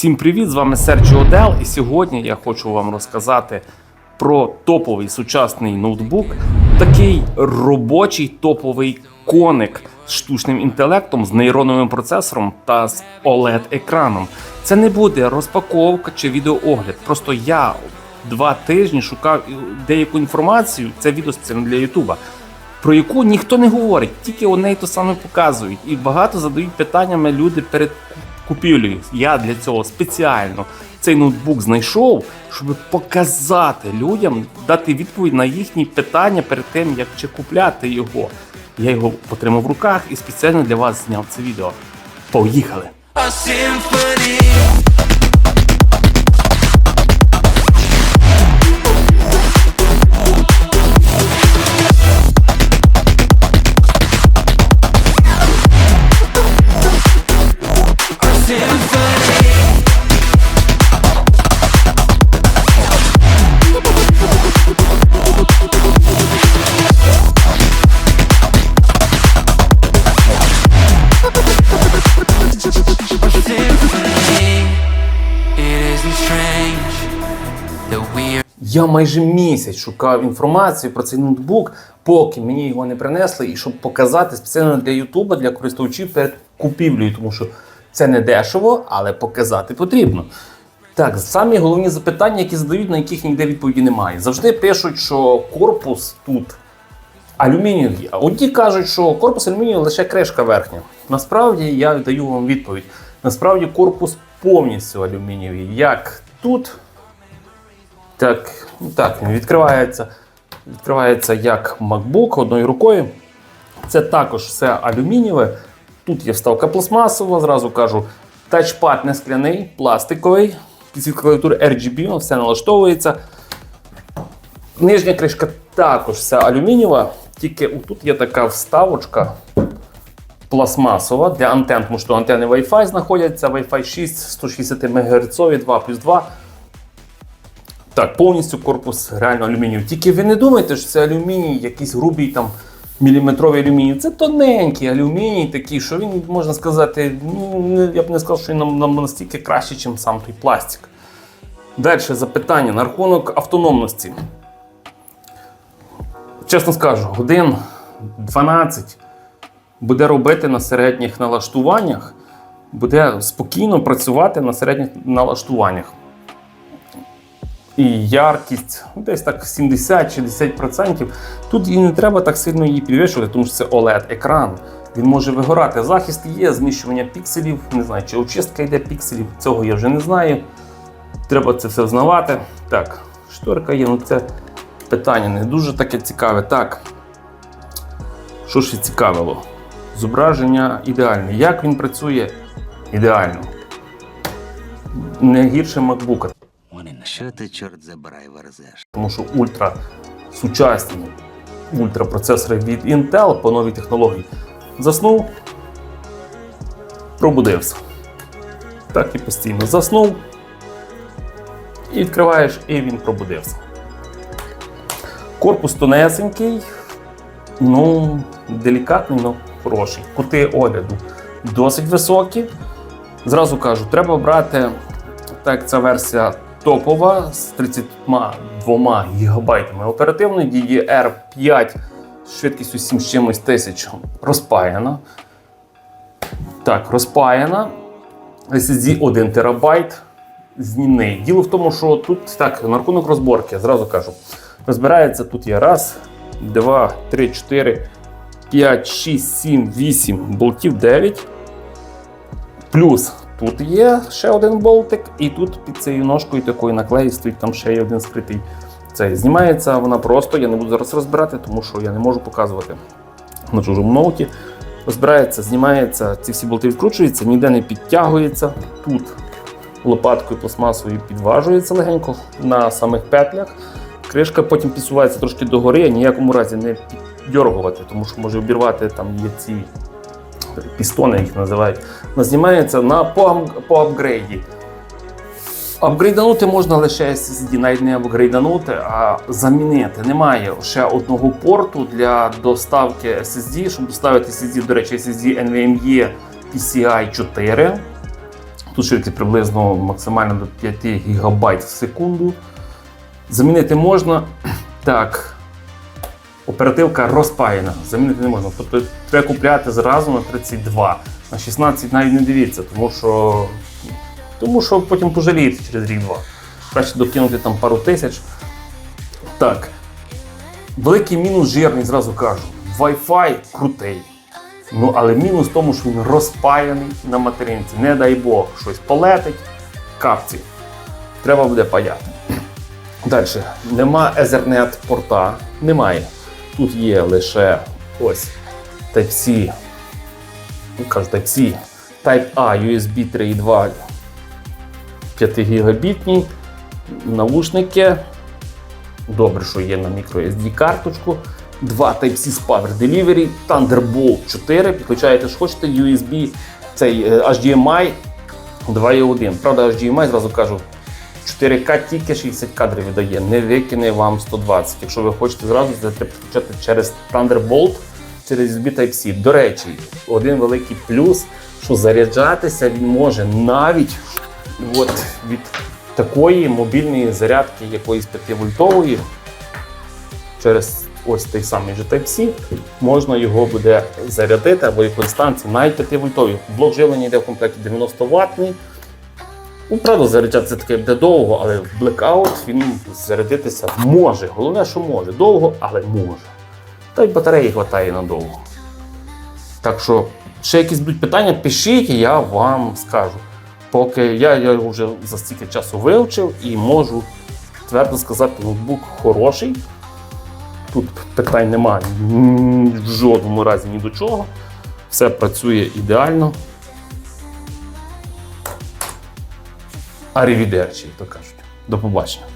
Всім привіт! З вами Серджіо Дел, і сьогодні я хочу вам розказати про топовий сучасний ноутбук, такий робочий топовий коник з штучним інтелектом, з нейроновим процесором та з OLED-екраном. Це не буде розпаковка чи відеоогляд. Просто я два тижні шукав деяку інформацію. Це відео для Ютуба. Про яку ніхто не говорить, тільки вони то саме показують. І багато задають питаннями люди перед купівлею. Я для цього спеціально цей ноутбук знайшов, щоб показати людям, дати відповідь на їхні питання перед тим, як чи купляти його. Я його потримав в руках і спеціально для вас зняв це відео. Поїхали! Я майже місяць шукав інформацію про цей ноутбук, поки мені його не принесли, і щоб показати спеціально для Ютуба, для користувачів перед купівлею, тому що це не дешево, але показати потрібно. Так, самі головні запитання, які задають, на яких ніде відповіді немає. Завжди пишуть, що корпус тут алюмінієвий. А одні кажуть, що корпус алюмінієвий лише кришка верхня. Насправді я даю вам відповідь. Насправді корпус повністю алюмінієвий. Як тут, так, ну так, він відкривається. Відкривається як MacBook одною рукою. Це також все алюмінієве. Тут є вставка пластмасова, зразу кажу, тачпад не скляний, пластиковий. Під клавіатури RGB, все налаштовується. Нижня кришка також вся алюмінієва, тільки тут є така вставочка пластмасова для антен, тому що антени Wi-Fi знаходяться, Wi-Fi 6, 160 МГц, 2 плюс 2. Так, повністю корпус реально алюмінієвий. Тільки ви не думайте, що це алюміній, якийсь грубий там міліметровий алюміній. Це тоненький алюміній, такий, що він, можна сказати, ну, я б не сказав, що він нам, нам настільки краще, ніж сам той пластик. Далі запитання на рахунок автономності. Чесно скажу, годин 12 буде робити на середніх налаштуваннях, буде спокійно працювати на середніх налаштуваннях. І яркість ну, десь так 70-60%. Тут і не треба так сильно її підвищувати, тому що це OLED-екран. Він може вигорати. Захист є, зміщування пікселів. Не знаю, чи очистка йде пікселів, цього я вже не знаю. Треба це все взнавати. Так, шторка є, ну це питання не дуже таке цікаве. Так. Що і цікавило? Зображення ідеальне. Як він працює? Ідеально. Не гірше MacBook. Що ти, чорт забирай, верзеш? тому що ультра сучасні ультрапроцесори від Intel по новій технології. Заснув, пробудився. Так і постійно заснув. І відкриваєш, і він пробудився. Корпус тонесенький, ну, делікатний, але хороший. Кути огляду досить високі. Зразу кажу, треба брати, так ця версія топова з 32 ГБ оперативної DDR5 з швидкістю 7 з чимось тисяч розпаяна. Так, розпаяна. SSD 1 ТБ знімний. Діло в тому, що тут так, на рахунок розборки, зразу кажу, розбирається тут є раз, два, три, чотири, п'ять, шість, сім, вісім болтів 9. Плюс тут є ще один болтик, і тут під цією ножкою такою наклеї стоїть там ще є один скритий. Цей знімається вона просто, я не буду зараз розбирати, тому що я не можу показувати на чужому ноуті. Розбирається, знімається, ці всі болти відкручуються, ніде не підтягується. Тут лопаткою пластмасовою підважується легенько на самих петлях. Кришка потім підсувається трошки догори, ніякому разі не піддергувати, тому що може обірвати там є ці пістони, їх називають. Вона знімається на по, по апгрейді. Апгрейданути можна лише SSD, навіть не апгрейданути, а замінити. Немає ще одного порту для доставки SSD. Щоб доставити SSD, до речі, SSD NVMe PCI 4. Тут швидкість приблизно максимально до 5 ГБ в секунду. Замінити можна. Так. Оперативка розпаяна. Замінити не можна. Тобто треба купляти зразу на 32. На 16 навіть не дивіться, тому що, тому що потім пожалієте через рік-два. Краще докинути там пару тисяч. Так. Великий мінус жирний, зразу кажу. Wi-Fi крутий. Ну, але мінус в тому, що він розпаяний на материнці. Не дай Бог, щось полетить, капці. Треба буде паяти. Далі. Нема Ethernet порта. Немає. Тут є лише ось Type-C. Ну, кажу Type-C. Type-A, USB 3.2 5 гігабітні. Наушники. Добре, що є на microSD карточку. Два Type-C з Power Delivery, Thunderbolt 4. Підключаєте, що хочете, USB, цей е, HDMI 2.1. Правда, HDMI, зразу кажу, 4К тільки 60 кадрів видає, не викине вам 120. Якщо ви хочете зразу, підключати через Thunderbolt, через USB Type-C. До речі, один великий плюс, що заряджатися він може навіть от від такої мобільної зарядки якоїсь 5-вольтової через ось той самий же Type-C можна його буде зарядити або якоїсь станції навіть 5 вольтові. Блок живлення йде в комплекті 90 ваттний. Ну, правда, заряджатися таке буде довго, але в Blackout він зарядитися може. Головне, що може. Довго, але може. Та й батареї вистачає надовго. Так що, ще якісь будуть питання, пишіть, і я вам скажу. Поки я, я його вже за стільки часу вивчив і можу твердо сказати, ноутбук хороший. Тут питань немає в жодному разі ні до чого. Все працює ідеально. Арівідерчі, то кажуть. До побачення.